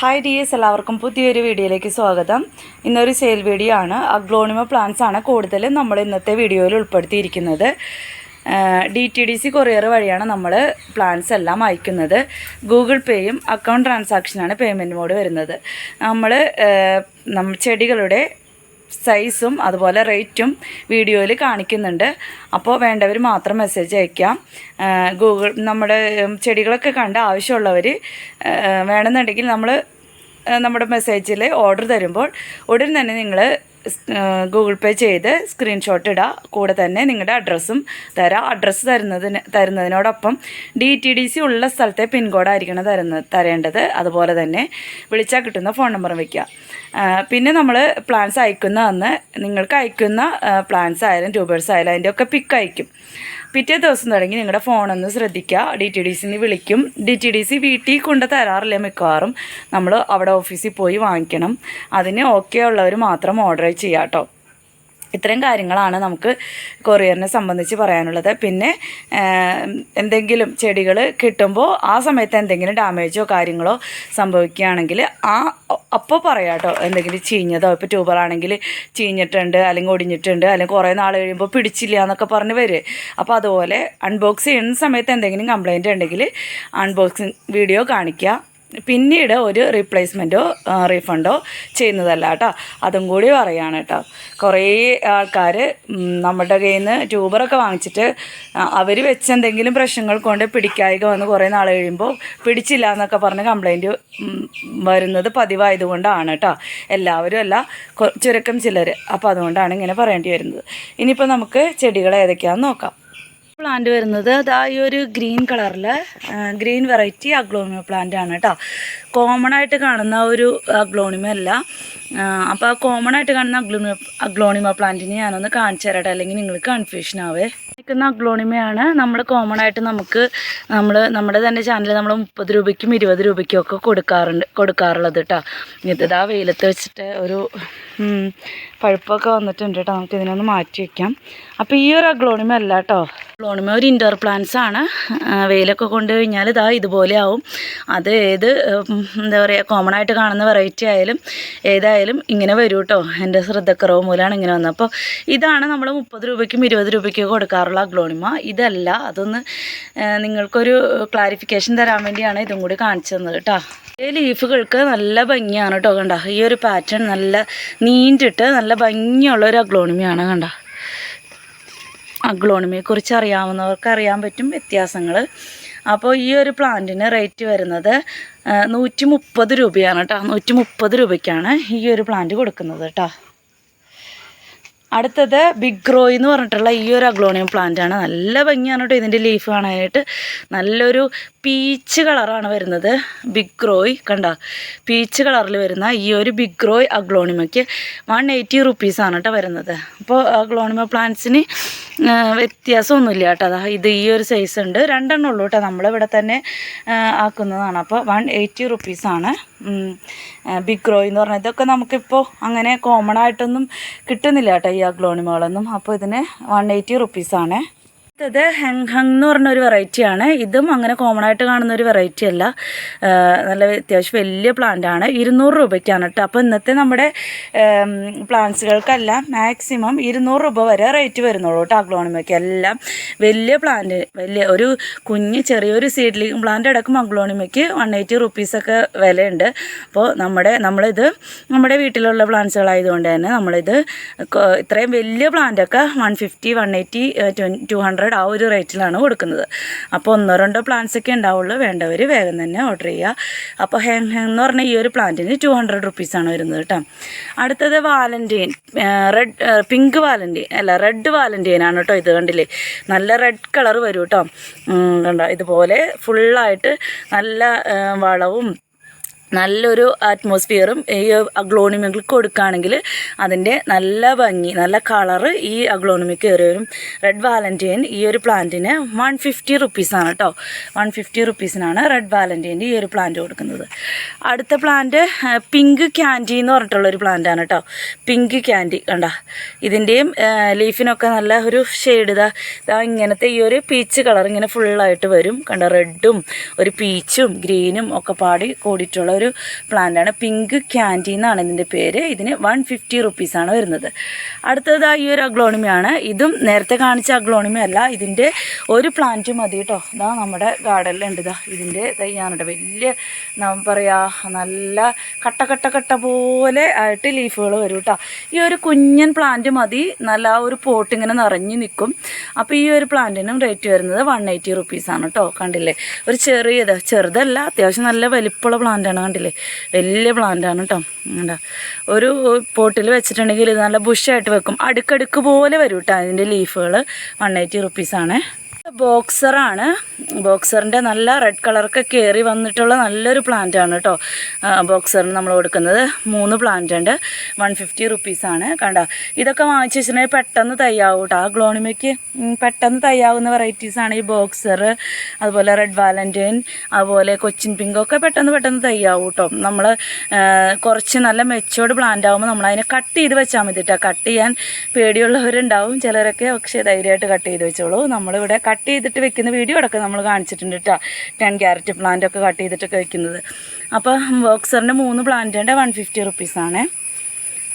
Hi D S എല്ലാവർക്കും പുതിയൊരു വീഡിയോയിലേക്ക് സ്വാഗതം. ഇന്നൊരു സെയിൽ വീഡിയോ ആണ്. അഗ്ലോണിമ പ്ലാന്റ്സ് ആണ് കൂടുതലും നമ്മൾ ഇന്നത്തെ വീഡിയോയിൽ ഉൾപ്പെടുത്തിയിരിക്കുന്നത്. D T D C courier വഴിയാണ് നമ്മൾ പ്ലാൻസ് എല്ലാം അയക്കുന്നത്. ഗൂഗിൾ പേയും അക്കൗണ്ട് ട്രാൻസാക്ഷനാണ് പേയ്മെന്റ് മോഡ് വരുന്നത്. നമ്മൾ നമ്മ ചെടികളുടെ സൈസും അതുപോലെ റേറ്റും വീഡിയോയിൽ കാണിക്കുന്നുണ്ട്. അപ്പോൾ വേണ്ടവർ മാത്രം മെസ്സേജ് അയക്കാം. ഗൂഗിൾ നമ്മുടെ ചെടികളൊക്കെ കണ്ട് ആവശ്യമുള്ളവർ വേണമെന്നുണ്ടെങ്കിൽ നമ്മൾ നമ്മുടെ മെസ്സേജിൽ ഓർഡർ തരുമ്പോൾ ഉടൻ തന്നെ നിങ്ങൾ ഗൂഗിൾ പേ ചെയ്ത് സ്ക്രീൻഷോട്ട് ഇടുക കൂടെ തന്നെ നിങ്ങളുടെ അഡ്രസ്സും തരാം. അഡ്രസ്സ് തരുന്നതിന് തരുന്നതിനോടൊപ്പം ഡി ടി ഡി സി ഉള്ള സ്ഥലത്തെ പിൻകോഡായിരിക്കണം തരുന്നത് തരേണ്ടത്. അതുപോലെ തന്നെ വിളിച്ചാൽ കിട്ടുന്ന ഫോൺ നമ്പറും വയ്ക്കുക പിന്നെ നമ്മൾ പ്ലാൻസ് അയക്കുന്ന അന്ന് നിങ്ങൾക്ക് അയക്കുന്ന പ്ലാൻസ് ആയാലും ട്യൂബേഴ്സ് ആയാലും അതിന്റെ ഒക്കെ പിക്ക് അയക്കും. പിറ്റേ ദിവസം തുടങ്ങി നിങ്ങളുടെ ഫോണൊന്ന് ശ്രദ്ധിക്കുക ഡി ടി ഡി സിന്ന് വിളിക്കും. ഡി ടി ഡി സി വീട്ടിൽ കൊണ്ട് തരാറില്ല മിക്കവാറും. നമ്മൾ അവിടെ ഓഫീസിൽ പോയി വാങ്ങിക്കണം. അതിന് ഓക്കെ ഉള്ളവർ മാത്രം ഓർഡർ ചെയ്യാം കേട്ടോ ഇത്രയും കാര്യങ്ങളാണ് നമുക്ക് കൊറിയറിനെ സംബന്ധിച്ച് പറയാനുള്ളത്. പിന്നെ എന്തെങ്കിലും ചെടികൾ കിട്ടുമ്പോൾ ആ സമയത്ത് എന്തെങ്കിലും ഡാമേജോ കാര്യങ്ങളോ സംഭവിക്കുകയാണെങ്കിൽ ആ അപ്പോൾ പറയാം കേട്ടോ എന്തെങ്കിലും ചീഞ്ഞതോ ഇപ്പോൾ ട്യൂബറാണെങ്കിൽ ചീഞ്ഞിട്ടുണ്ട് അല്ലെങ്കിൽ ഒടിഞ്ഞിട്ടുണ്ട് അല്ലെങ്കിൽ കുറേ നാൾ കഴിയുമ്പോൾ പിടിച്ചില്ല എന്നൊക്കെ പറഞ്ഞ് വരും. അപ്പോൾ അതുപോലെ അൺബോക്സ് ചെയ്യുന്ന സമയത്ത് എന്തെങ്കിലും കംപ്ലൈന്റ് ഉണ്ടെങ്കിൽ അൺബോക്സിങ് വീഡിയോ കാണിക്കുക. പിന്നീട് ഒരു റീപ്ലേസ്മെന്റോ റീഫണ്ടോ ചെയ്യുന്നതല്ല കേട്ടോ. അതും കൂടി പറയുകയാണ് കേട്ടോ. കുറേ ആൾക്കാർ നമ്മുടെ കയ്യിൽ നിന്ന് ട്യൂബറൊക്കെ വാങ്ങിച്ചിട്ട് അവർ വെച്ച എന്തെങ്കിലും പ്രശ്നങ്ങൾ കൊണ്ട് പിടിക്കായിക വന്ന് കുറേ നാൾ കഴിയുമ്പോൾ പിടിച്ചില്ല എന്നൊക്കെ പറഞ്ഞ് കംപ്ലൈന്റ് വരുന്നത് പതിവായതുകൊണ്ടാണ് കേട്ടോ. എല്ലാവരും അല്ല ചുരുക്കം ചിലർ അപ്പോൾ അതുകൊണ്ടാണ് ഇങ്ങനെ പറയേണ്ടി വരുന്നത്. ഇനിയിപ്പോൾ നമുക്ക് ചെടികൾ ഏതൊക്കെയാണെന്ന് നോക്കാം. പ്ലാന്റ് വരുന്നത് അതാ ഈ ഒരു ഗ്രീൻ കളറിൽ ഗ്രീൻ വെറൈറ്റി അഗ്ലോമിയോ പ്ലാന്റ് ആണ് കേട്ടോ. കോമൺ ആയിട്ട് കാണുന്ന ഒരു അഗ്ലോണിമ അല്ല. അപ്പോൾ ആ കോമൺ ആയിട്ട് കാണുന്ന അഗ്ലോണിമ അഗ്ലോണിമ പ്ലാന്റിനെ ഞാനൊന്ന് കാണിച്ചു തരട്ടെ അല്ലെങ്കിൽ നിങ്ങൾക്ക് കൺഫ്യൂഷൻ ആവേ. നിൽക്കുന്ന അഗ്ലോണിമയാണ് നമ്മൾ കോമൺ ആയിട്ട് നമുക്ക് നമ്മൾ നമ്മുടെ തന്നെ ചാനലിൽ നമ്മൾ മുപ്പത് രൂപയ്ക്കും ഇരുപത് രൂപയ്ക്കും ഒക്കെ കൊടുക്കാറുണ്ട് കൊടുക്കാറുള്ളത് കേട്ടോ ഇതാ വെയിലത്ത് വെച്ചിട്ട് ഒരു പഴുപ്പൊക്കെ വന്നിട്ടുണ്ട് കേട്ടോ നമുക്ക് ഇതിനൊന്ന് മാറ്റി വയ്ക്കാം അപ്പോൾ ഈ ഒരു അഗ്ലോണിമ അല്ല കേട്ടോ അഗ്ലോണിമ ഒരു ഇൻഡോർ പ്ലാന്റ്സ് ആണ്. വെയിലൊക്കെ കൊണ്ട് കഴിഞ്ഞാൽ ഇതാ ഇതുപോലെ ആവും. അത് ഏത് എന്താ പറയുക കോമൺ ആയിട്ട് കാണുന്ന വെറൈറ്റി ആയാലും ഏതായാലും ഇങ്ങനെ വരും കേട്ടോ എന്റെ ശ്രദ്ധക്കുറവ് മൂലമാണ് ഇങ്ങനെ വന്നത്. അപ്പോൾ ഇതാണ് നമ്മൾ മുപ്പത് രൂപയ്ക്കും ഇരുപത് രൂപയ്ക്കും കൊടുക്കാറുള്ള ഗ്ലോണിമ ഇതല്ല അതൊന്ന് നിങ്ങൾക്കൊരു ക്ലാരിഫിക്കേഷൻ തരാൻ വേണ്ടിയാണ് ഇതും കൂടി കാണിച്ചു തന്നത് കേട്ടോ. ഈ ലീഫുകൾക്ക് നല്ല ഭംഗിയാണ് കേട്ടോ കണ്ട. ഈ ഒരു പാറ്റേൺ നല്ല നീണ്ടിട്ട് നല്ല ഭംഗിയുള്ള ഒരു അഗ്ലോണിമയാണ് കണ്ട. അഗ്ലോണിമയെക്കുറിച്ച് അറിയാവുന്നവർക്ക് അറിയാൻ പറ്റും വ്യത്യാസങ്ങൾ അപ്പോൾ ഈ ഒരു പ്ലാന്റിന് റേറ്റ് വരുന്നത് നൂറ്റി മുപ്പത് രൂപയാണ് കേട്ടോ. നൂറ്റി മുപ്പത് രൂപയ്ക്കാണ് ഈ ഒരു പ്ലാന്റ് കൊടുക്കുന്നത് കേട്ടോ. അടുത്തത് ബിഗ് ഗ്രോയ് എന്ന് പറഞ്ഞിട്ടുള്ള ഈ ഒരു അഗ്ലോണിയം പ്ലാന്റ് ആണ്. നല്ല ഭംഗിയാണ് കേട്ടോ ഇതിന്റെ ലീഫ് കാണാനായിട്ട്. നല്ലൊരു പീച്ച് കളറാണ് വരുന്നത്. ബിഗ് ഗ്രോയ് കണ്ട? പീച്ച് കളറിൽ വരുന്ന ഈ ഒരു ബിഗ് ഗ്രോയ് അഗ്ലോണിമയ്ക്ക് വൺ എയ്റ്റി റുപ്പീസാണ് കേട്ടോ വരുന്നത്. അപ്പോൾ അഗ്ലോണിമ പ്ലാന്റ്സിന് വ്യത്യാസമൊന്നുമില്ല കേട്ടോ അതാ ഇത് ഈ ഒരു സൈസ് ഉണ്ട്. രണ്ടെണ്ണം ഉള്ളൂ കേട്ടോ നമ്മളിവിടെ തന്നെ ആക്കുന്നതാണ്. അപ്പോൾ വൺ എയ്റ്റി റുപ്പീസാണ് ബിഗ് ഗ്രോയ് എന്ന് പറഞ്ഞാൽ ഇതൊക്കെ നമുക്കിപ്പോൾ അങ്ങനെ കോമൺ ആയിട്ടൊന്നും കിട്ടുന്നില്ല കേട്ടോ അഗ്ലോണിമകളൊന്നും അപ്പോൾ ഇതിന് വൺ എയ്റ്റി റുപ്പീസാണ് ഇത് ഹെങ് ഹങ് എന്ന് പറഞ്ഞ ഒരു വെറൈറ്റിയാണ് ഇതും അങ്ങനെ കോമൺ ആയിട്ട് കാണുന്ന ഒരു വെറൈറ്റി അല്ല. നല്ല അത്യാവശ്യം വലിയ പ്ലാന്റ് ആണ്. ഇരുന്നൂറ് രൂപയ്ക്കാണ് കേട്ടോ. അപ്പോൾ ഇന്നത്തെ നമ്മുടെ പ്ലാന്റ്സുകൾക്കെല്ലാം മാക്സിമം ഇരുന്നൂറ് രൂപ വരെ റേറ്റ് വരുന്നുള്ളൂ കേട്ടോ അഗ്ലോണിമയ്ക്ക്. എല്ലാം വലിയ പ്ലാന്റ് വലിയ ഒരു കുഞ്ഞ് ചെറിയൊരു സീഡ്ലിംഗ് പ്ലാന്റ് അടക്കം അഗ്ലോണിമയ്ക്ക് വൺ എയ്റ്റി റുപ്പീസൊക്കെ വിലയുണ്ട്. അപ്പോൾ നമ്മുടെ നമ്മളിത് നമ്മുടെ വീട്ടിലുള്ള പ്ലാന്റ്സുകളായതുകൊണ്ട് തന്നെ നമ്മളിത് ഇത്രയും വലിയ പ്ലാന്റൊക്കെ one fifty one eighty two hundred ആ ഒരു റേറ്റിലാണ് കൊടുക്കുന്നത്. അപ്പോൾ ഒന്നോ രണ്ടോ പ്ലാന്റ്സ് ഒക്കെ ഉണ്ടാവുള്ളൂ. വേണ്ടവർ വേഗം തന്നെ ഓർഡർ ചെയ്യുക അപ്പോൾ ഹെങ് ഹെങ് എന്ന് പറഞ്ഞാൽ ഈ ഒരു പ്ലാന്റിന് ടു ഹൺഡ്രഡ് റുപ്പീസാണ് വരുന്നത് കേട്ടോ. അടുത്തത് വാലന്റൈൻ റെഡ് പിങ്ക് വാലന്റൈൻ അല്ല റെഡ് വാലന്റൈൻ ആണ് കേട്ടോ ഇത് കണ്ടില്ലേ? നല്ല റെഡ് കളർ വരും കേട്ടോ. കണ്ടോ? ഇതുപോലെ ഫുള്ളായിട്ട് നല്ല വളവും നല്ലൊരു അറ്റ്മോസ്ഫിയറും ഈ അഗ്ലോണിമിക്ക് കൊടുക്കുകയാണെങ്കിൽ അതിന്റെ നല്ല ഭംഗി നല്ല കളറ് ഈ അഗ്ലോണിമിക്ക് കയറി വരും. റെഡ് വാലന്റൈൻ ഈ ഒരു പ്ലാന്റിന് വൺ ഫിഫ്റ്റി റുപ്പീസാണ് കേട്ടോ വൺ ഫിഫ്റ്റി റുപ്പീസിനാണ് റെഡ് വാലന്റൈന്റെ ഈ ഒരു പ്ലാന്റ് കൊടുക്കുന്നത്. അടുത്ത പ്ലാന്റ് പിങ്ക് ക്യാൻഡി എന്ന് പറഞ്ഞിട്ടുള്ളൊരു പ്ലാന്റാണ് കേട്ടോ പിങ്ക് ക്യാൻഡി കണ്ട? ഇതിന്റെയും ലീഫിനൊക്കെ നല്ല ഒരു ഷെയ്ഡ് ഇതാ. ഇതാ ഇങ്ങനത്തെ ഈ ഒരു പീച്ച് കളർ ഇങ്ങനെ ഫുള്ളായിട്ട് വരും. കണ്ട? റെഡും ഒരു പീച്ചും ഗ്രീനും ഒക്കെ പാടി കൂടിയിട്ടുള്ള ഒരു പ്ലാന്റാണ് പിങ്ക് ക്യാന്റീൻ എന്നാണ് ഇതിന്റെ പേര്. ഇതിന് വൺ ഫിഫ്റ്റി റുപ്പീസാണ് വരുന്നത്. അടുത്തതായി ഈ ഒരു അഗ്ലോണിമയാണ് ഇതും നേരത്തെ കാണിച്ച അഗ്ലോണിമ അല്ല. ഇതിന്റെ ഒരു പ്ലാന്റ് മതി കേട്ടോ ഇതാ നമ്മുടെ ഗാർഡനിലുണ്ട് ഇതാ ഇതിന്റെ തയ്യാറുണ്ട് വലിയ എന്താ പറയുക നല്ല കട്ട കട്ട കട്ട പോലെ ആയിട്ട് ലീഫുകൾ വരും കേട്ടോ ഈ ഒരു കുഞ്ഞൻ പ്ലാന്റ് മതി. നല്ല ഒരു പോട്ട് ഇങ്ങനെ നിറഞ്ഞു നിൽക്കും അപ്പോൾ ഈ ഒരു പ്ലാന്റിനും റേറ്റ് വരുന്നത് വൺ എയ്റ്റി റുപ്പീസാണ് കേട്ടോ കണ്ടില്ലേ? ഒരു ചെറിയത് ചെറുതല്ല അത്യാവശ്യം നല്ല വലിപ്പമുള്ള പ്ലാന്റാണ് കണ്ടില്ലേ? വലിയ പ്ലാന്റാണ് കേട്ടോ എന്താ ഒരു പോട്ടിൽ വെച്ചിട്ടുണ്ടെങ്കിൽ ഇത് നല്ല ബുഷായിട്ട് വെക്കും. അടുക്കടുക്ക് പോലെ വരും കേട്ടോ അതിന്റെ ലീഫുകൾ വൺ എയ്റ്റി റുപ്പീസാണ് ബോക്സറാണ്. ബോക്സറിന്റെ നല്ല റെഡ് കളറൊക്കെ കയറി വന്നിട്ടുള്ള നല്ലൊരു പ്ലാന്റ് ആണ് കേട്ടോ ബോക്സറിന് നമ്മൾ കൊടുക്കുന്നത് മൂന്ന് പ്ലാന്റ് ഉണ്ട്. വൺ ഫിഫ്റ്റി റുപ്പീസാണ് കണ്ട? ഇതൊക്കെ വാങ്ങിച്ച് വെച്ചിട്ടുണ്ടെങ്കിൽ പെട്ടെന്ന് തയ്യാവും കേട്ടോ ആ ഗ്ലോണിമയ്ക്ക് പെട്ടെന്ന് തയ്യാവുന്ന വെറൈറ്റീസാണ് ഈ ബോക്സർ അതുപോലെ റെഡ് വാലന്റൈൻ അതുപോലെ കൊച്ചിൻ പിങ്കൊക്കെ പെട്ടെന്ന് പെട്ടെന്ന് തയ്യാവും കേട്ടോ നമ്മൾ കുറച്ച് നല്ല മെച്ചോർഡ് പ്ലാന്റ് ആകുമ്പോൾ നമ്മൾ അതിനെ കട്ട് ചെയ്ത് വെച്ചാൽ മതി കേട്ടോ കട്ട് ചെയ്യാൻ പേടിയുള്ളവരുണ്ടാവും ചിലരൊക്കെ. പക്ഷേ ധൈര്യമായിട്ട് കട്ട് ചെയ്ത് വെച്ചോളൂ. നമ്മളിവിടെ കട്ട് ചെയ്തിട്ട് വെക്കുന്ന വീഡിയോ അടക്കം നമ്മൾ കാണിച്ചിട്ടുണ്ട് കേട്ടോ ടെൻ ക്യാരറ്റ് പ്ലാന്റ് ഒക്കെ കട്ട് ചെയ്തിട്ടൊക്കെ വെക്കുന്നത്. അപ്പോൾ ബോക്സറിന്റെ മൂന്ന് പ്ലാന്റിന്റെ വൺ ഫിഫ്റ്റി റുപ്പീസാണേ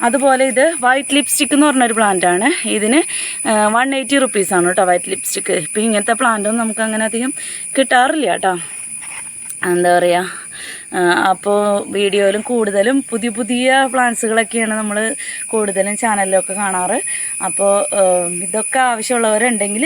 അതുപോലെ ഇത് വൈറ്റ് ലിപ്സ്റ്റിക് എന്ന് പറഞ്ഞൊരു പ്ലാന്റ് ആണ്. ഇതിന് വൺ എയ്റ്റി റുപ്പീസാണ് കേട്ടോ വൈറ്റ് ലിപ്സ്റ്റിക്ക് ഇപ്പം ഇങ്ങനത്തെ പ്ലാന്റൊന്നും നമുക്ക് അങ്ങനെ അധികം കിട്ടാറില്ല കേട്ടോ എന്താ പറയുക അപ്പോൾ വീഡിയോയിലും കൂടുതലും പുതിയ പുതിയ പ്ലാന്റ്സുകളൊക്കെയാണ് നമ്മൾ കൂടുതലും ചാനലിലൊക്കെ കാണാറ്. അപ്പോൾ ഇതൊക്കെ ആവശ്യമുള്ളവരുണ്ടെങ്കിൽ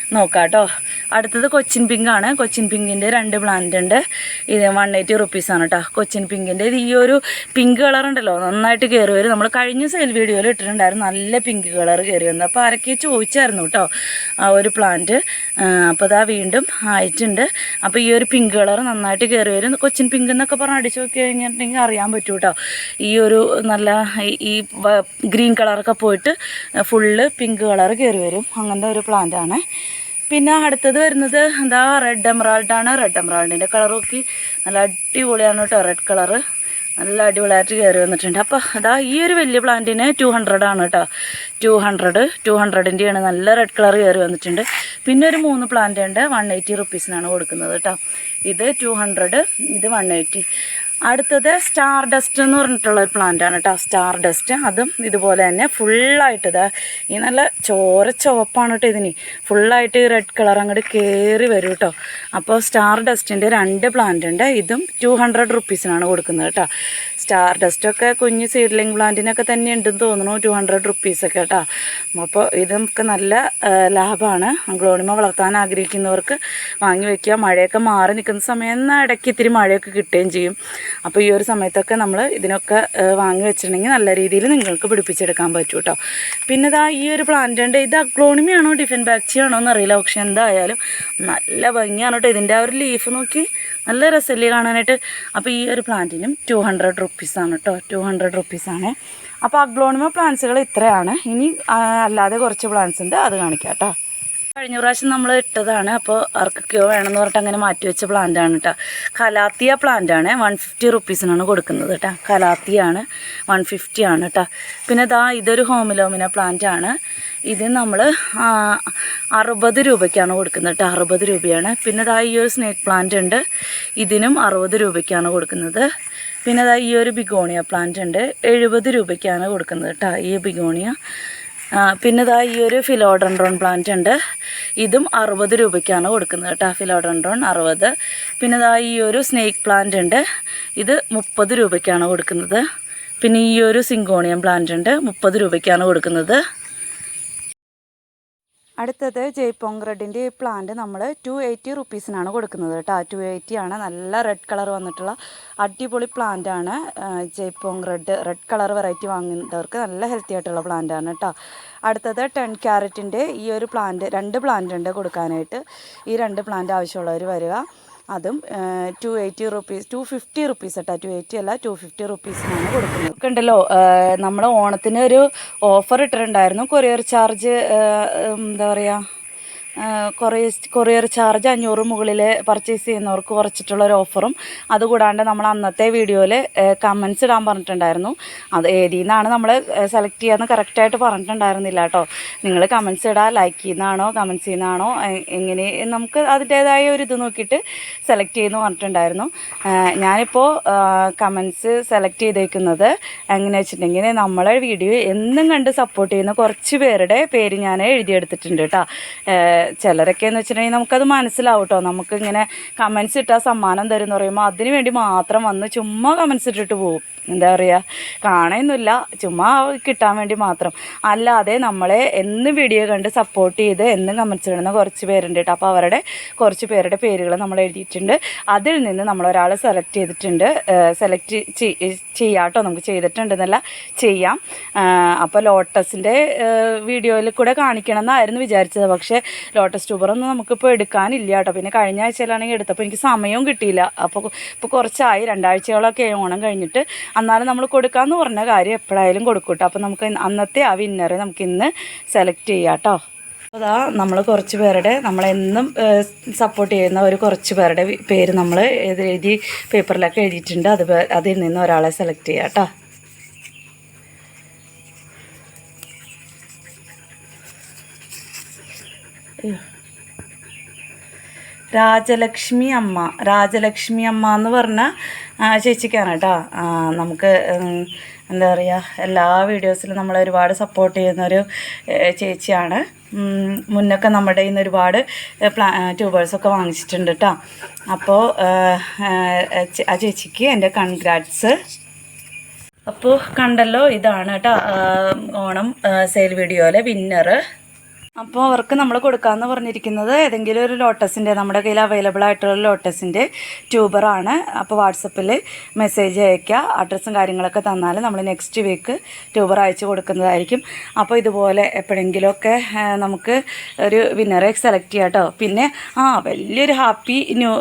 നോക്കാം കേട്ടോ അടുത്തത് കൊച്ചിൻ പിങ്ക് ആണ്. കൊച്ചിൻ പിങ്കിന്റെ രണ്ട് പ്ലാന്റ് ഉണ്ട്. ഇത് വൺ എയ്റ്റി റുപ്പീസാണ് കേട്ടോ കൊച്ചിൻ പിങ്കിന്റെ ഇത് ഈ ഒരു പിങ്ക് കളർ ഉണ്ടല്ലോ നന്നായിട്ട് കയറി വരും. നമ്മൾ കഴിഞ്ഞ സെയിൽ വീഡിയോയിൽ ഇട്ടിട്ടുണ്ടായിരുന്നു. നല്ല പിങ്ക് കളർ കയറി വന്നു. അപ്പോൾ ആരൊക്കെ ചോദിച്ചായിരുന്നു കേട്ടോ ആ ഒരു പ്ലാന്റ് അപ്പോൾ ഇതാ വീണ്ടും ആയിട്ടുണ്ട്. അപ്പോൾ ഈ ഒരു പിങ്ക് കളർ നന്നായിട്ട് കയറി വരും. കൊച്ചിൻ പിങ്ക് എന്നൊക്കെ പറഞ്ഞ് അടിച്ചു നോക്കി കഴിഞ്ഞിട്ടുണ്ടെങ്കിൽ അറിയാൻ പറ്റൂ കേട്ടോ ഈ ഒരു നല്ല ഈ- ഗ്രീൻ കളറൊക്കെ പോയിട്ട് ഫുള്ള് പിങ്ക് കളർ കയറി വരും. അങ്ങനത്തെ ഒരു പ്ലാന്റ് ആണ്. പിന്നെ അടുത്തത് വരുന്നത് എന്താ റെഡ് എമറാൾഡ് ആണ്. റെഡ് എമറാൾഡിന്റെ കളർ നോക്കി. നല്ല അടിപൊളിയാണ് കേട്ടോ റെഡ് കളറ് നല്ല അടിപൊളിയായിട്ട് കയറി വന്നിട്ടുണ്ട്. അപ്പോൾ അതാ ഈ ഒരു വലിയ പ്ലാന്റിന് ടു ഹൺഡ്രഡ് ആണ് കേട്ടോ ടു ഹൺഡ്രഡ് ടു ഹൺഡ്രഡിന്റെയാണ് നല്ല റെഡ് കളർ കയറി വന്നിട്ടുണ്ട്. പിന്നെ ഒരു മൂന്ന് പ്ലാന്റ് ഉണ്ട് വൺ എയ്റ്റി റുപ്പീസിനാണ് കൊടുക്കുന്നത് കേട്ടോ ഇത് ടു ഹൺഡ്രഡ് ഇത് വൺ എയ്റ്റി അടുത്തത് സ്റ്റാർ ഡസ്റ്റ് എന്ന് പറഞ്ഞിട്ടുള്ള ഒരു പ്ലാന്റ് ആണ് കേട്ടോ സ്റ്റാർ ഡസ്റ്റ് അതും ഇതുപോലെ തന്നെ ഫുള്ളായിട്ട് ഇതാ ഈ നല്ല ചോര ചുവപ്പാണ് കേട്ടോ ഇതിന്. ഫുള്ളായിട്ട് റെഡ് കളർ അങ്ങോട്ട് കയറി വരും കേട്ടോ അപ്പോൾ സ്റ്റാർ ഡസ്റ്റിന്റെ രണ്ട് പ്ലാന്റ് ഉണ്ട്. ഇതും ടു ഹൺഡ്രഡ് റുപ്പീസിനാണ് കൊടുക്കുന്നത് കേട്ടോ സ്റ്റാർ ഡസ്റ്റൊക്കെ കുഞ്ഞ് സീഡ്ലിംഗ് പ്ലാന്റിനൊക്കെ തന്നെ ഉണ്ടെന്ന് തോന്നുന്നു. ടു ഹൺഡ്രഡ് റുപ്പീസൊക്കെ കേട്ടോ അപ്പോൾ ഇതും നല്ല ലാഭമാണ് ഗ്ലോണിമ വളർത്താൻ ആഗ്രഹിക്കുന്നവർക്ക് വാങ്ങി വയ്ക്കുക മഴയൊക്കെ മാറി നിൽക്കുന്ന സമയം ഇടയ്ക്ക് ഇത്തിരി മഴയൊക്കെ കിട്ടുകയും ചെയ്യും. അപ്പോൾ ഈ ഒരു സമയത്തൊക്കെ നമ്മൾ ഇതിനൊക്കെ വാങ്ങി വെച്ചിട്ടുണ്ടെങ്കിൽ നല്ല രീതിയിൽ നിങ്ങൾക്ക് പിടിപ്പിച്ചെടുക്കാൻ പറ്റും കേട്ടോ പിന്നെ ഇതാ ഈ ഒരു പ്ലാന്റുണ്ട്. ഇത് ആണോ ഡിഫൻ ബാക്സിയാണോ എന്നറിയില്ല. പക്ഷെ എന്തായാലും നല്ല ഭംഗിയാണ് കേട്ടോ ഇതിന്റെ ആ ഒരു ലീഫ് നോക്കി നല്ല രസമല്ലേ കാണാനായിട്ട്. അപ്പോൾ ഈ ഒരു പ്ലാന്റിനും ടു ഹൺഡ്രഡ് റുപ്പീസാണ് കേട്ടോ ടു ഹൺഡ്രഡ് റുപ്പീസാണ് അപ്പോൾ അഗ്ലോണിമ പ്ലാന്റ്സുകൾ ഇത്രയാണ്. ഇനി അല്ലാതെ കുറച്ച് പ്ലാന്റ്സ് ഉണ്ട്. അത് കാണിക്കാം കേട്ടോ കഴിഞ്ഞ പ്രാവശ്യം നമ്മൾ ഇട്ടതാണ്. അപ്പോൾ ആർക്കൊക്കെയോ വേണമെന്ന് പറഞ്ഞിട്ട് അങ്ങനെ മാറ്റി വെച്ച പ്ലാന്റ് ആണ് കേട്ടോ കലാത്തിയ പ്ലാന്റ് ആണ്. വൺ ഫിഫ്റ്റി റുപ്പീസിനാണ് കൊടുക്കുന്നത് കേട്ടോ കലാത്തിയാണ് വൺ ഫിഫ്റ്റി ആണ് കേട്ടോ പിന്നെ ഇതാ ഇതൊരു ഹോമിലോമിന പ്ലാന്റ് ആണ്. ഇത് നമ്മൾ അറുപത് രൂപയ്ക്കാണ് കൊടുക്കുന്നത് കേട്ടോ അറുപത് രൂപയാണ്. പിന്നെ ഇതാ ഈ ഒരു സ്നേക്ക് പ്ലാന്റ് ഉണ്ട്. ഇതിനും അറുപത് രൂപയ്ക്കാണ് കൊടുക്കുന്നത്. പിന്നെ ഇതാ ഈ ഒരു ബിഗോണിയ പ്ലാന്റ് ഉണ്ട്. എഴുപത് രൂപയ്ക്കാണ് കൊടുക്കുന്നത് കേട്ടോ ഈ ബിഗോണിയ പിന്നെ ഇതാ ഈ ഒരു ഫിലോഡൻഡ്രോൺ പ്ലാന്റ് ഉണ്ട്. ഇതും അറുപത് രൂപയ്ക്കാണ് കൊടുക്കുന്നത് കേട്ടോ. ഫിലോഡൻഡ്രോൺ അറുപത്. പിന്നെ ഇതാ ഈ ഒരു സ്നേക്ക് പ്ലാന്റ് ഉണ്ട്. ഇത് മുപ്പത് രൂപയ്ക്കാണ് കൊടുക്കുന്നത്. പിന്നെ ഈ ഒരു സിങ്കോണിയം പ്ലാന്റ് ഉണ്ട്. മുപ്പത് രൂപയ്ക്കാണ് കൊടുക്കുന്നത്. അടുത്തത് ജയ്പോങ് റെഡിന്റെ പ്ലാന്റ് നമ്മൾ ടു എയ്റ്റി റുപ്പീസിനാണ് കൊടുക്കുന്നത് കേട്ടോ. ടു എയ്റ്റി ആണ്. നല്ല റെഡ് കളർ വന്നിട്ടുള്ള അടിപൊളി പ്ലാന്റ് ആണ്. ജയ്പോങ് റെഡ് റെഡ് കളർ വെറൈറ്റി വാങ്ങുന്നവർക്ക് നല്ല ഹെൽത്തി ആയിട്ടുള്ള പ്ലാന്റ് ആണ് കേട്ടോ. അടുത്തത് ടെൻ ക്യാരറ്റിന്റെ ഈ ഒരു പ്ലാന്റ് രണ്ട് പ്ലാന്റ് ഉണ്ട് കൊടുക്കാനായിട്ട്. ഈ രണ്ട് പ്ലാന്റ് ആവശ്യമുള്ളവർ വരിക. അതും two eighty rupees two fifty rupees കേട്ടോ ടു എയ്റ്റി അല്ല ടു ഫിഫ്റ്റി റുപ്പീസിനാണ് കൊടുക്കുന്നത്. ഉണ്ടല്ലോ നമ്മൾ ഓണത്തിന് ഒരു ഓഫർ ഇട്ടിട്ടുണ്ടായിരുന്നു. കൊറിയർ ചാർജ് എന്താ പറയുക കുറേ കൊറിയർ ചാർജ് അഞ്ഞൂറ് മുകളിൽ പർച്ചേസ് ചെയ്യുന്നവർക്ക് കുറച്ചിട്ടുള്ള ഒരു ഓഫറും അതുകൂടാണ്ട് നമ്മൾ അന്നത്തെ വീഡിയോയിൽ കമൻസ് ഇടാൻ പറഞ്ഞിട്ടുണ്ടായിരുന്നു. അത് ഏതിൽ നിന്നാണ് നമ്മൾ സെലക്ട് ചെയ്യാമെന്ന് കറക്റ്റായിട്ട് പറഞ്ഞിട്ടുണ്ടായിരുന്നില്ല കേട്ടോ നിങ്ങൾ കമൻസ് ഇടാ ലൈക്ക് ചെയ്യുന്നതാണോ കമൻസ് ചെയ്യുന്നതാണോ എങ്ങനെ നമുക്ക് അതിന്റേതായ ഒരു ഇത് നോക്കിയിട്ട് സെലക്ട് ചെയ്യുന്നു പറഞ്ഞിട്ടുണ്ടായിരുന്നു. ഞാനിപ്പോൾ കമൻസ് സെലക്ട് ചെയ്തേക്കുന്നത് എങ്ങനെ വെച്ചിട്ടുണ്ടെങ്കിൽ നമ്മളെ വീഡിയോ എന്നും കണ്ട് സപ്പോർട്ട് ചെയ്യുന്ന കുറച്ച് പേരുടെ പേര് ഞാൻ എഴുതിയെടുത്തിട്ടുണ്ട് കേട്ടോ ചിലരൊക്കെ എന്ന് വെച്ചിട്ടുണ്ടെങ്കിൽ നമുക്കത് മനസ്സിലാവും കേട്ടോ നമുക്കിങ്ങനെ കമൻസ് ഇട്ടാൽ സമ്മാനം തരും എന്ന് പറയുമ്പോൾ അതിന് വേണ്ടി മാത്രം വന്ന് ചുമ്മാ കമൻസ് ഇട്ടിട്ട് പോകും എന്താ പറയുക കാണുന്നില്ല ചുമ്മാ കിട്ടാൻ വേണ്ടി മാത്രം. അല്ലാതെ നമ്മളെ എന്ന് വീഡിയോ കണ്ട് സപ്പോർട്ട് ചെയ്ത് എന്നും കമൻസ് ഇടുന്ന കുറച്ച് പേരുണ്ട് കേട്ടോ. അപ്പോൾ അവരുടെ കുറച്ച് പേരുടെ പേരുകൾ നമ്മൾ എഴുതിയിട്ടുണ്ട്. അതിൽ നിന്ന് നമ്മൾ ഒരാളെ സെലക്ട് ചെയ്തിട്ടുണ്ട്. സെലക്ട് ചെയ്യാട്ടോ നമുക്ക് ചെയ്തിട്ടുണ്ടെന്നല്ല ചെയ്യാം. അപ്പോൾ ലോട്ടസിന്റെ വീഡിയോയിൽ കൂടെ കാണിക്കണം എന്നായിരുന്നു വിചാരിച്ചത്. പക്ഷേ ലോട്ടസ് ട്യൂബറൊന്നും നമുക്കിപ്പോൾ എടുക്കാനില്ല കേട്ടോ. പിന്നെ കഴിഞ്ഞ ആഴ്ചയിലാണെങ്കിൽ എടുത്തപ്പോൾ എനിക്ക് സമയവും കിട്ടിയില്ല. അപ്പോൾ ഇപ്പോൾ കുറച്ചായി. രണ്ടാഴ്ചകളൊക്കെ ഓണം കഴിഞ്ഞിട്ട് എന്നാലും നമ്മൾ കൊടുക്കാമെന്ന് പറഞ്ഞ കാര്യം എപ്പോഴായാലും കൊടുക്കും കേട്ടോ അപ്പോൾ നമുക്ക് അന്നത്തെ ആ വിന്നറെ നമുക്ക് ഇന്ന് സെലക്ട് ചെയ്യാം കേട്ടോ അതാ നമ്മൾ കുറച്ച് പേരുടെ നമ്മളെന്നും സപ്പോർട്ട് ചെയ്യുന്ന ഒരു കുറച്ച് പേരുടെ പേര് നമ്മൾ എഴുതി പേപ്പറിലൊക്കെ എഴുതിയിട്ടുണ്ട്. അത് അതിൽ നിന്ന് ഒരാളെ സെലക്ട് ചെയ്യാം കേട്ടോ രാജലക്ഷ്മി അമ്മ. രാജലക്ഷ്മി അമ്മ എന്ന് പറഞ്ഞ ചേച്ചിക്കാണ് കേട്ടോ. നമുക്ക് എന്താ പറയുക എല്ലാ വീഡിയോസിലും നമ്മളെ ഒരുപാട് സപ്പോർട്ട് ചെയ്യുന്ന ഒരു ചേച്ചിയാണ്. മുന്നൊക്കെ നമ്മുടെ ഇന്ന് ഒരുപാട് പ്ലാ ട്യൂബേഴ്സൊക്കെ വാങ്ങിച്ചിട്ടുണ്ട് കേട്ടോ. അപ്പോൾ ആ ചേച്ചിക്ക് എന്റെ കൺഗ്രാറ്റ്സ് അപ്പോൾ കണ്ടല്ലോ ഇതാണ് കേട്ടോ ഓണം സെയിൽ വീഡിയോയിലെ വിന്നറ് അപ്പോൾ അവർക്ക് നമ്മൾ കൊടുക്കാമെന്ന് പറഞ്ഞിരിക്കുന്നത് ഏതെങ്കിലും ഒരു ലോട്ടസിന്റെ നമ്മുടെ കയ്യിൽ അവൈലബിൾ ആയിട്ടുള്ള ലോട്ടസിന്റെ ട്യൂബറാണ് അപ്പോൾ വാട്സപ്പിൽ മെസ്സേജ് അയക്കുക അഡ്രസ്സും കാര്യങ്ങളൊക്കെ തന്നാൽ നമ്മൾ നെക്സ്റ്റ് വീക്ക് ട്യൂബർ അയച്ചു കൊടുക്കുന്നതായിരിക്കും. അപ്പോൾ ഇതുപോലെ എപ്പോഴെങ്കിലുമൊക്കെ നമുക്ക് ഒരു വിന്നറെ സെലക്ട് ചെയ്യാം കേട്ടോ. പിന്നെ ആ വലിയൊരു ഹാപ്പി ന്യൂ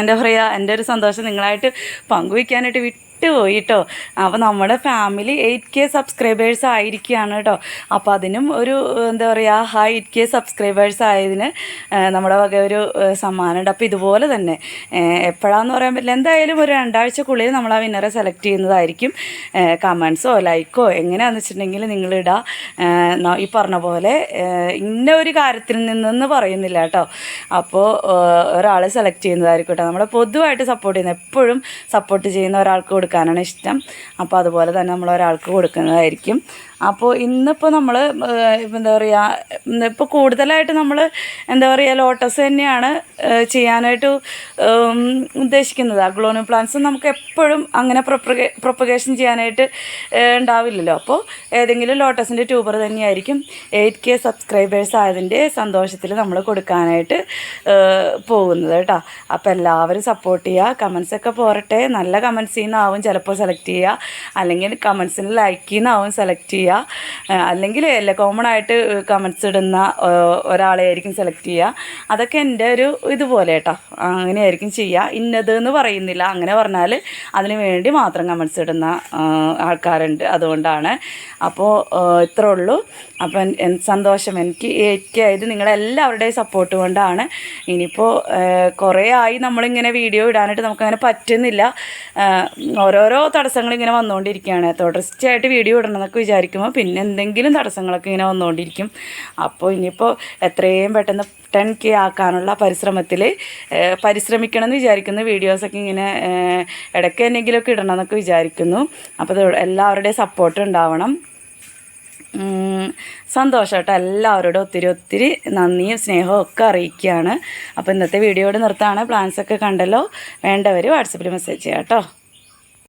എന്താ പറയുക എന്റെ ഒരു സന്തോഷം നിങ്ങളായിട്ട് പങ്കുവയ്ക്കാനായിട്ട് വിട്ടുപോയി കേട്ടോ അപ്പോൾ നമ്മുടെ ഫാമിലി എയ്റ്റ് കെ സബ്സ്ക്രൈബേഴ്സ് ആയിരിക്കുകയാണ് കേട്ടോ അപ്പോൾ അതിനും ഒരു എന്താ പറയുക ഹൈ എയ്റ്റ് കെ സബ്സ്ക്രൈബേഴ്സ് ആയതിന് നമ്മുടെ വക ഒരു സമ്മാനമുണ്ട്. അപ്പോൾ ഇതുപോലെ തന്നെ എപ്പോഴാന്ന് പറയാൻ പറ്റില്ല. എന്തായാലും ഒരു രണ്ടാഴ്ചക്കുള്ളിൽ നമ്മൾ ആ വിന്നറെ സെലക്ട് ചെയ്യുന്നതായിരിക്കും. കമൻസോ ലൈക്കോ എങ്ങനെയാണെന്ന് വെച്ചിട്ടുണ്ടെങ്കിൽ നിങ്ങളിടാ ഈ പറഞ്ഞ പോലെ ഇന്ന ഒരു കാര്യത്തിൽ നിന്നെന്ന് പറയുന്നില്ല കേട്ടോ അപ്പോൾ ഒരാളെ സെലക്ട് ചെയ്യുന്നതായിരിക്കും കേട്ടോ നമ്മളെ പൊതുവായിട്ട് സപ്പോർട്ട് ചെയ്യുന്ന എപ്പോഴും സപ്പോർട്ട് ചെയ്യുന്ന ഒരാൾക്ക് കൊടുക്കാനാണ് ഇഷ്ടം. അപ്പോൾ അതുപോലെ തന്നെ നമ്മൾ ഒരാൾക്ക് കൊടുക്കുന്നതായിരിക്കും. അപ്പോൾ ഇന്നിപ്പോൾ നമ്മൾ എന്താ പറയുക ഇപ്പോൾ കൂടുതലായിട്ട് നമ്മൾ എന്താ പറയുക ലോട്ടസ് തന്നെയാണ് ചെയ്യാനായിട്ട് ഉദ്ദേശിക്കുന്നത്. ആ അഗ്ലോണിയം പ്ലാന്റ്സ് നമുക്ക് എപ്പോഴും അങ്ങനെ പ്രൊപ്പഗേ പ്രൊപ്പഗേഷൻ ചെയ്യാനായിട്ട് ഉണ്ടാവില്ലല്ലോ. അപ്പോൾ ഏതെങ്കിലും ലോട്ടസിന്റെ ട്യൂബർ തന്നെയായിരിക്കും എയ്റ്റ് കെ സബ്സ്ക്രൈബേഴ്സ് ആയതിന്റെ സന്തോഷത്തിൽ നമ്മൾ കൊടുക്കാനായിട്ട് പോകുന്നത് കേട്ടോ. അപ്പോൾ എല്ലാവരും സപ്പോർട്ട് ചെയ്യുക കമൻസ് ഒക്കെ പോരട്ടെ. നല്ല കമൻസ് നിന്നാവും ചിലപ്പോൾ സെലക്ട് ചെയ്യുക അല്ലെങ്കിൽ കമൻസിന് ലൈക്ക് നിന്നാവും സെലക്ട് ചെയ്യുക ഏഹ്, അല്ലെങ്കിൽ അല്ല കോമൺ ആയിട്ട് കമൻസ് ഇടുന്ന ഒരാളെ ആയിരിക്കും സെലക്ട് ചെയ്യുക അതൊക്കെ എന്റെ ഒരു ഇതുപോലെ കേട്ടോ അങ്ങനെയായിരിക്കും ചെയ്യുക ഇന്നത് എന്ന് പറയുന്നില്ല. അങ്ങനെ പറഞ്ഞാൽ അതിന് വേണ്ടി മാത്രം കമൻസ് ഇടുന്ന ആൾക്കാരുണ്ട് അതുകൊണ്ടാണ്. അപ്പോൾ ഇത്ര ഉള്ളൂ. അപ്പം സന്തോഷം. എനിക്ക് ഏറ്റവും ഇത് നിങ്ങളെല്ലാവരുടെയും സപ്പോർട്ട് കൊണ്ടാണ്. ഇനിയിപ്പോൾ കുറേ ആയി നമ്മളിങ്ങനെ വീഡിയോ ഇടാനായിട്ട് നമുക്കങ്ങനെ പറ്റുന്നില്ല. ഓരോരോ തടസ്സങ്ങൾ ഇങ്ങനെ വന്നുകൊണ്ടിരിക്കുകയാണ് തുടർച്ചയായിട്ട് വീഡിയോ ഇടണം എന്നൊക്കെ വിചാരിക്കുമ്പോൾ പിന്നെ എന്തെങ്കിലും തടസ്സങ്ങളൊക്കെ ഇങ്ങനെ വന്നുകൊണ്ടിരിക്കും അപ്പോൾ ഇനിയിപ്പോൾ എത്രയും പെട്ടെന്ന് ടെൻ കെ ആക്കാനുള്ള പരിശ്രമത്തിൽ പരിശ്രമിക്കണം എന്ന് വിചാരിക്കുന്നു. വീഡിയോസൊക്കെ ഇങ്ങനെ ഇടയ്ക്ക് എന്തെങ്കിലുമൊക്കെ ഇടണം എന്നൊക്കെ വിചാരിക്കുന്നു അപ്പോൾ എല്ലാവരുടെയും സപ്പോർട്ട് ഉണ്ടാവണം. സന്തോഷം കേട്ടോ. എല്ലാവരോടും ഒത്തിരി ഒത്തിരി നന്ദിയും സ്നേഹവും ഒക്കെ അറിയിക്കുകയാണ്. അപ്പോൾ ഇന്നത്തെ വീഡിയോയോട് നിർത്താണ്. പ്ലാൻസൊക്കെ കണ്ടല്ലോ? വേണ്ടവർ വാട്സപ്പിൽ മെസ്സേജ് ചെയ്യാം കേട്ടോ.